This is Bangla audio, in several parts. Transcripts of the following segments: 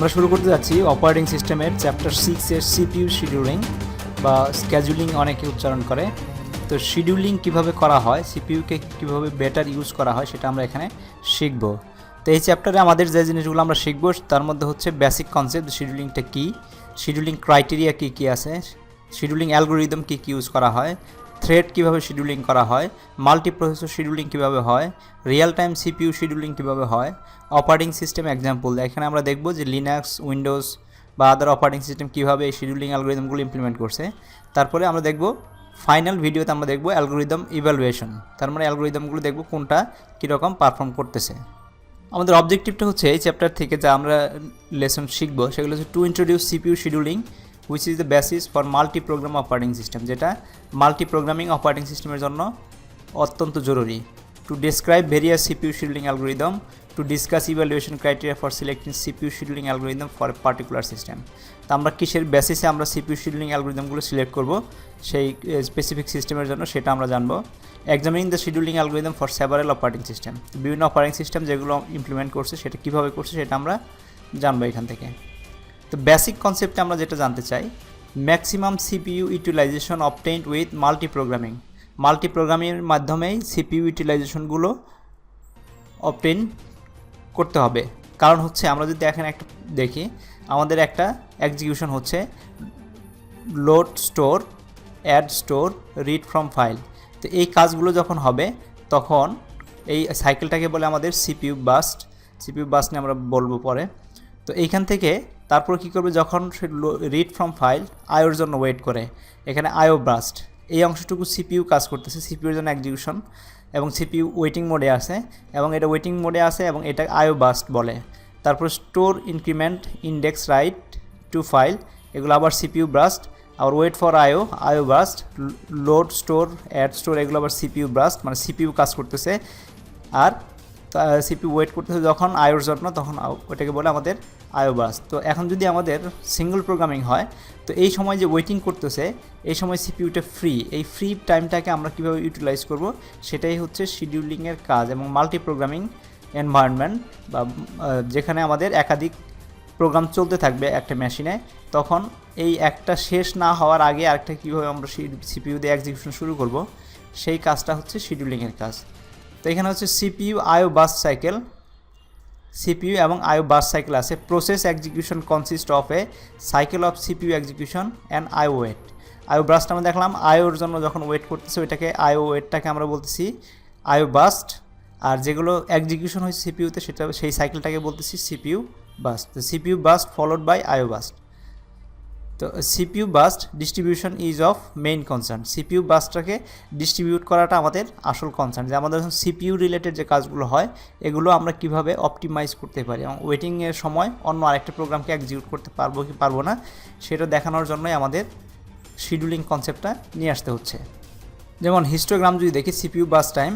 আমরা শুরু করতে যাচ্ছি অপারেটিং সিস্টেমের চ্যাপ্টার সিক্সের সিপিউ শিডিউলিং বা স্ক্যাজুলিং অনেকে উচ্চারণ করে। তো শিডিউলিং কীভাবে করা হয় সিপিইউকে কীভাবে বেটার ইউজ করা হয় সেটা আমরা এখানে শিখব। তো এই চ্যাপ্টারে আমাদের যে জিনিসগুলো আমরা শিখব, তার মধ্যে হচ্ছে বেসিক কনসেপ্ট শিডিউলিংটা কী শিডিউলিং ক্রাইটেরিয়া কী কী আছে শিডিউলিং অ্যালগোরিদম কী কী ইউজ করা হয় থ্রেড কীভাবে শিডিউলিং করা হয় মাল্টি প্রসেসর শিডিউলিং কীভাবে হয় রিয়েল টাইম সিপিইউ শিডিউলিং কীভাবে হয় অপারেটিং সিস্টেম এক্সাম্পল এখানে আমরা দেখব যে লিনাক্স উইন্ডোজ বা আদার অপারেটিং সিস্টেম কীভাবে এই শিডিউলিং অ্যালগোরিদমগুলো ইমপ্লিমেন্ট করছে। তারপরে আমরা দেখব ফাইনাল ভিডিওতে আমরা দেখব অ্যালগোরিদম ইভ্যালুয়েশন তার মানে অ্যালগোরিদমগুলো দেখব কোনটা কীরকম পারফর্ম করতেছে। আমাদের অবজেক্টিভটা হচ্ছে এই চ্যাপ্টার থেকে যা আমরা লেসন শিখব, সেগুলো হচ্ছে to introduce CPU scheduling which is the basis for multi program operating system যেটা মাল্টি প্রোগ্রামিং অপারেটিং সিস্টেমের জন্য অত্যন্ত জরুরি। To describe various CPU scheduling algorithm to discuss evaluation criteria for selecting CPU scheduling algorithm for particular system তো আমরা কিসের বেসিসে আমরা সিপিইউ শিডিউলিং অ্যালগোরিদমগুলো সিলেক্ট করব, সেই স্পেসিফিক সিস্টেমের জন্য সেটা আমরা জানব। Examining the scheduling algorithm for several operating system বিভিন্ন অপারেটিং সিস্টেম যেগুলো ইমপ্লিমেন্ট করছে, সেটা কীভাবে করছে সেটা আমরা জানব এখান থেকে। তো বেসিক কনসেপ্টে আমরা যেটা জানতে চাই maximum CPU utilization obtained with multi programming multi প্রোগ্রামিংয়ের মাধ্যমেই সিপিইউ ইউটিলাইজেশনগুলো অবটেইন করতে হবে। কারণ হচ্ছে, আমরা যদি এখানে একটা দেখি, আমাদের একটা এক্সিকিউশন হচ্ছে load store add store read from file তো এই কাজগুলো যখন হবে, তখন এই সাইকেলটাকে বলে আমাদের সিপিইউ বাস্ট সিপিইউ বাস্ট নিয়ে আমরা বলব পরে। তো এইখান থেকে তারপর কী করবে? যখন সে রিড ফ্রম ফাইল আয়োর জন্য ওয়েট করে। এখানে আয়ো ব্রাস্ট এই অংশটুকু সিপিইউ কাজ করতেছে। সিপিউর জন্য এক্সিকিউশন এবং সিপিইউ ওয়েটিং মোডে আছে এবং এটা ওয়েটিং মোডে আছে এবং এটা আয়ো বাস্ট বলে। তারপর store increment index write to file এগুলো আবার সিপিইউ ব্রাস্ট আবার wait for IO IO burst load store add store এগুলো আবার সিপিইউ ব্রাস্ট মানে সিপিইউ কাজ করতেছে। আর সিপিইউ ওয়েট করতেছে যখন আয়োর জন্য, তখন ওটাকে বলে আমাদের আয়ো ব্রাস্ট তো এখন যদি আমাদের সিঙ্গল প্রোগ্রামিং হয়, তো এই সময় যে ওয়েটিং করতেছে, এই সময় সিপিইউটা ফ্রি এই ফ্রি টাইমটাকে আমরা কীভাবে ইউটিলাইজ করব, সেটাই হচ্ছে শিডিউলিংয়ের কাজ এবং মাল্টি প্রোগ্রামিং এনভায়রনমেন্ট বা যেখানে আমাদের একাধিক প্রোগ্রাম চলতে থাকবে একটা মেশিনে তখন এই একটা শেষ না হওয়ার আগে আরেকটা কীভাবে আমরা সিপিইউ দিয়ে এক্সিকিউশন শুরু করব, সেই কাজটা হচ্ছে শিডিউলিংয়ের কাজ। তো এখানে হচ্ছে সিপিইউ, আয়ো বাস সাইকেল। সিপিইউ এবং আয়ো বাস সাইকেল আছে। Process execution consist of a cycle of CPU execution and IO wait. IO burst আমরা দেখলাম, আয়োর জন্য যখন ওয়েট করতেছে ওইটাকে আয়ো ওয়েটটাকে আমরা বলতেছি আয়ো বাস্ট। আর যেগুলো এক্সিকিউশন হয়েছে সিপিইউতে সেটা, সেই সাইকেলটাকে বলতেছি CPU burst. CPU burst followed by IO burst. তো CPU burst distribution is of main concern CPU বাসটাকে distribute করাটা আমাদের আসল কনসার্ন যে আমাদের সিপিইউ রিলেটেড যে কাজগুলো হয়, এগুলো আমরা কীভাবে অপটিমাইজ করতে পারি এবং ওয়েটিংয়ের সময় অন্য আরেকটা প্রোগ্রামকে এক্সিকিউট করতে পারব কি পারব না, সেটা দেখানোর জন্যই আমাদের শিডিউলিং কনসেপ্টটা নিয়ে আসতে হচ্ছে। যেমন হিস্টোগ্রাম যদি দেখি সিপিইউ বাস টাইম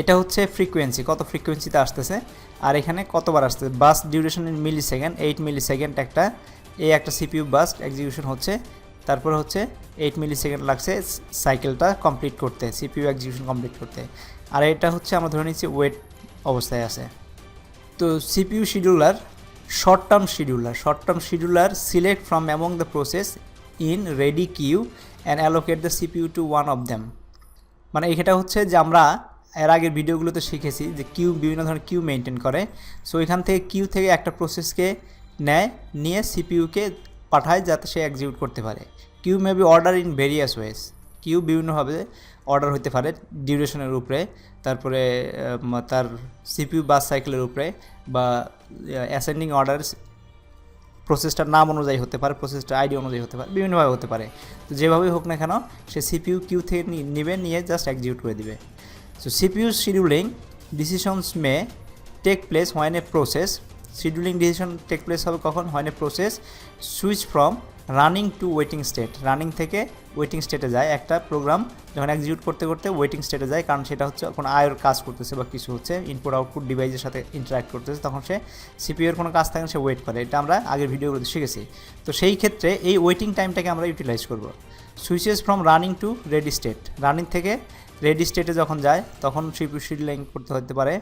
এটা হচ্ছে ফ্রিকোয়েন্সি কত ফ্রিকোয়েন্সিতে আসতেছে, আর এখানে কতবার আসতেছে? Burst duration in millisecond eight millisecond একটা এই একটা সিপিইউ বাস্ট এক্সিকিউশন হচ্ছে, তারপর হচ্ছে এইট মিলি সেকেন্ড লাগছে সাইকেলটা কমপ্লিট করতে সিপিইউ এক্সিকিউশন কমপ্লিট করতে। আর এটা হচ্ছে আমরা ধরে নিচ্ছি ওয়েট অবস্থায় আছে। তো CPU scheduler short term scheduler short term scheduler select from among the process in ready queue and allocate the CPU to one of them মানে এটা হচ্ছে যে আমরা এর আগের ভিডিওগুলোতে শিখেছি যে কিউ বিভিন্ন ধরনের কিউ মেনটেন করে। সো এখান থেকে কিউ থেকে একটা প্রসেসকে নেয়, নিয়ে সিপিইউকে পাঠায় যাতে সে এক্সিকিউট করতে পারে। Queue may be order in various ways queue বিভিন্নভাবে অর্ডার হতে পারে ডিউরেশনের উপরে, তারপরে তার সিপিইউ বাস সাইকেলের উপরে, বা অ্যাসেন্ডিং অর্ডার প্রসেসটার নাম অনুযায়ী হতে পারে প্রসেসটার আইডি অনুযায়ী হতে পারে, বিভিন্নভাবে হতে পারে। তো যেভাবেই হোক না কেন, সে সিপিইউ কিউ থেকে নিবে, নিয়ে জাস্ট এক্সিকিউট করে দিবে। So CPU scheduling decisions may take place when a process scheduling decision take place হবে কখন? হয় না process switch from running to waiting state running থেকে ওয়েটিং স্টেটে যায়। একটা প্রোগ্রাম যখন এক্সিকিউট করতে করতে ওয়েটিং স্টেটে যায়, কারণ সেটা হচ্ছে কোনো আয়ের কাজ করতেছে বা কিছু হচ্ছে ইনপুট আউটপুট ডিভাইসের সাথে ইন্টারাক্ট করতেছে, তখন সে সিপিওর কোনো কাজ থাকে সে ওয়েট করে। এটা আমরা আগের ভিডিওগুলোতে শিখেছি। তো সেই ক্ষেত্রে এই ওয়েটিং টাইমটাকে আমরা ইউটিলাইজ করব। Switches from running to ready state running থেকে রেডি স্টেটে যখন যায়, তখন সিপিউ শিডিউলিং করতে হতে পারে।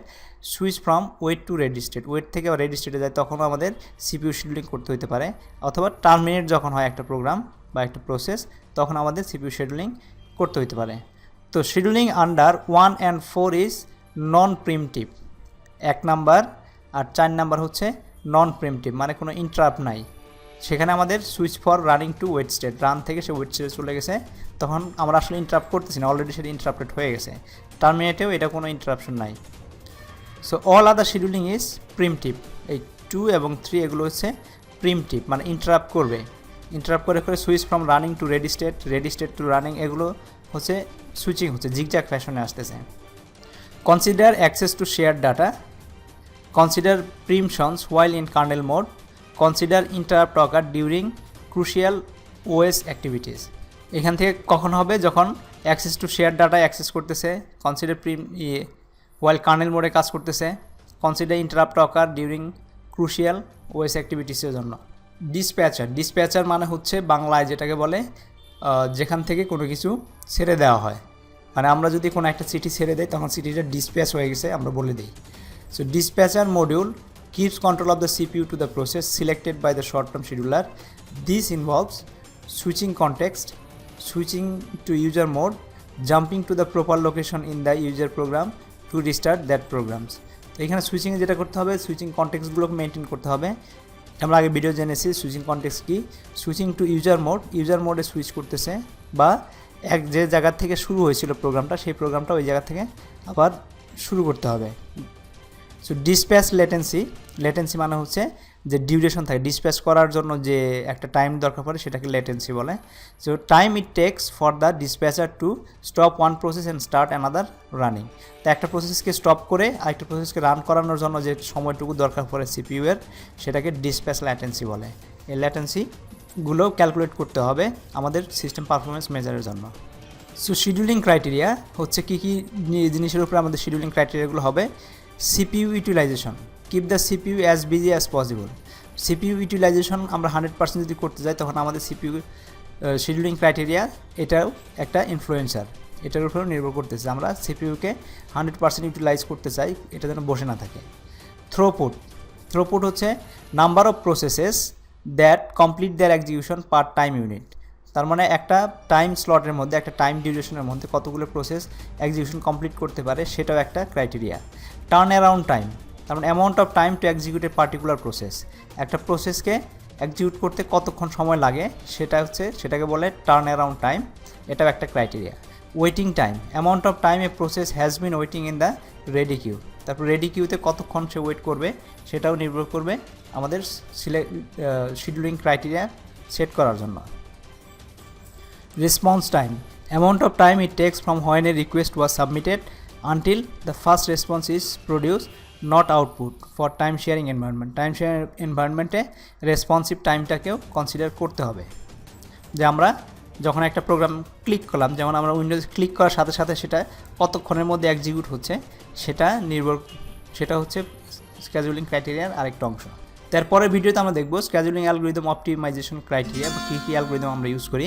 Switch from wait to ready state wait থেকে রেডি স্টেটে যায়, তখনও আমাদের সিপিউ শিডিউলিং করতে হতে পারে। অথবা টার্মিনেট যখন হয় একটা প্রোগ্রাম বা একটা প্রসেস তখন আমাদের সিপিউ শিডিউলিং করতে হতে পারে। তো scheduling under one and four is non preemptive এক নাম্বার আর চার নাম্বার হচ্ছে নন প্রিমটিভ মানে কোনো ইন্টারাপ্ট নাই। সেখানে আমাদের switch for running to wait state run থেকে সে ওয়েট স্টেটে চলে গেছে। তখন আমরা আসলে ইন্টারাপ্ট করতেছি না অলরেডি সেটা ইন্টারাপ্টেড হয়ে গেছে। টার্মিনেটেও এটা কোনো ইন্টারাপশন নাই। So all other scheduling is preemptive এই টু এবং থ্রি এগুলো হচ্ছে প্রিমটিভ মানে ইন্টারাপ্ট করবে। ইন্টারাপ্ট করে করে switch from running to ready state ready state to running এগুলো হচ্ছে সুইচিং হচ্ছে জিগজ্যাগ ফ্যাশনে আসতেছে। Consider access to share data consider preemptions while in kernel mode consider interrupt occur during crucial OS activities এখান থেকে কখন হবে? যখন access to share data access করতেছে কনসিডার প্রিম ইয়ে ওয়াইল কার্নেল মোডে কাজ করতেছে consider interrupt occur during crucial OS অ্যাক্টিভিটিসের জন্য। ডিসপ্যাচার ডিসপ্যাচার মানে হচ্ছে বাংলায় যেটাকে বলে যেখান থেকে কোনো কিছু ছেড়ে দেওয়া হয়। মানে আমরা যদি কোনো একটা সিটি ছেড়ে দেই তখন সিটিটা ডিসপ্যাচ হয়ে গেছে আমরা বলে দিই। So dispatcher module keeps control of the CPU to the process selected by the short-term scheduler. This involves switching context, switching to user mode, jumping to the proper location in the user program to restart that programs. তো এখানে সুইচিংয়ে যেটা করতে হবে সুইচিং কন্টেক্সগুলোকে মেনটেন করতে হবে। আমরা আগে ভিডিও জেনেছি সুইচিং কন্টেক্স কি? Switching to user mode user মোডে সুইচ করতেছে বা এক যে জায়গা থেকে শুরু হয়েছিল প্রোগ্রামটা সেই প্রোগ্রামটা ওই জায়গা থেকে আবার শুরু করতে হবে। সো ডিসপ্যাচ লেটেন্সি লেটেন্সি মানে হচ্ছে যে ডিউরেশন থাকে। ডিসপ্যাচ করার জন্য যে একটা টাইম দরকার পড়ে সেটাকে লেটেন্সি বলে। So time it takes for the dispatcher to stop one process and start another running তো একটা প্রসেসকে স্টপ করে আরেকটা প্রসেসকে রান করানোর জন্য যে সময়টুকু দরকার পড়ে সিপিইউ এর, সেটাকে ডিসপ্যাচ ল্যাটেন্সি বলে। এই ল্যাটেন্সিগুলো ক্যালকুলেট করতে হবে আমাদের সিস্টেম পারফরমেন্স মেজারের জন্য। সো শিডিউলিং ক্রাইটেরিয়া হচ্ছে কী কী জিনিসের উপরে আমাদের শিডিউলিং ক্রাইটেরিয়াগুলো হবে। CPU utilisation keep the CPU as busy as possible CPU utilisation আমরা হান্ড্রেড পার্সেন্ট যদি করতে যাই, তখন আমাদের সিপিইউ শিডিউলিং ক্রাইটেরিয়া এটাও একটা ইনফ্লুয়েন্সার এটার উপরেও নির্ভর করতেছে। আমরা সিপিইউকে হান্ড্রেড পার্সেন্ট ইউটিলাইজ করতে চাই, এটা যেন বসে না থাকে। থ্রোপুট থ্রোপুট হচ্ছে number of processes that complete their execution per time unit তার মানে একটা টাইম স্লটের মধ্যে, একটা টাইম ডিউরেশনের মধ্যে কতগুলো প্রসেস এক্সিকিউশন কমপ্লিট করতে পারে সেটাও একটা ক্রাইটেরিয়া টার্ন অ্যারাউন্ড টাইম তার মানে amount of time to execute a particular process একটা প্রসেসকে এক্সিকিউট করতে কতক্ষণ সময় লাগে সেটা হচ্ছে, সেটাকে বলে টার্ন অ্যারাউন্ড টাইম এটাও একটা criteria waiting time amount of time a process has been waiting in the ready queue তারপর রেডি কিউতে কতক্ষণ সে ওয়েট করবে সেটাও নির্ভর করবে আমাদের সিলেক্ট শিডিউলিং ক্রাইটেরিয়া সেট করার জন্য। Response time. Amount of time it takes from when a request was submitted until the first response is produced, not output, for time sharing environment. Time sharing environment responsive টাইমটাকেও consider করতে হবে। যে আমরা যখন একটা প্রোগ্রাম ক্লিক করলাম, যেমন আমরা উইন্ডোজ ক্লিক করার সাথে সাথে সেটা কতক্ষণের মধ্যে এক্সিকিউট হচ্ছে, সেটা নির্ভর, সেটা হচ্ছে স্ক্যাজুলিং ক্রাইটেরিয়ার আরেকটা অংশ। তারপরের ভিডিওতে আমরা দেখব স্ক্যাজুলিং অ্যালগোরিদম অপটিমাইজেশন ক্রাইটেরিয়া বা কী কী অ্যালগোরিদম আমরা ইউজ করি।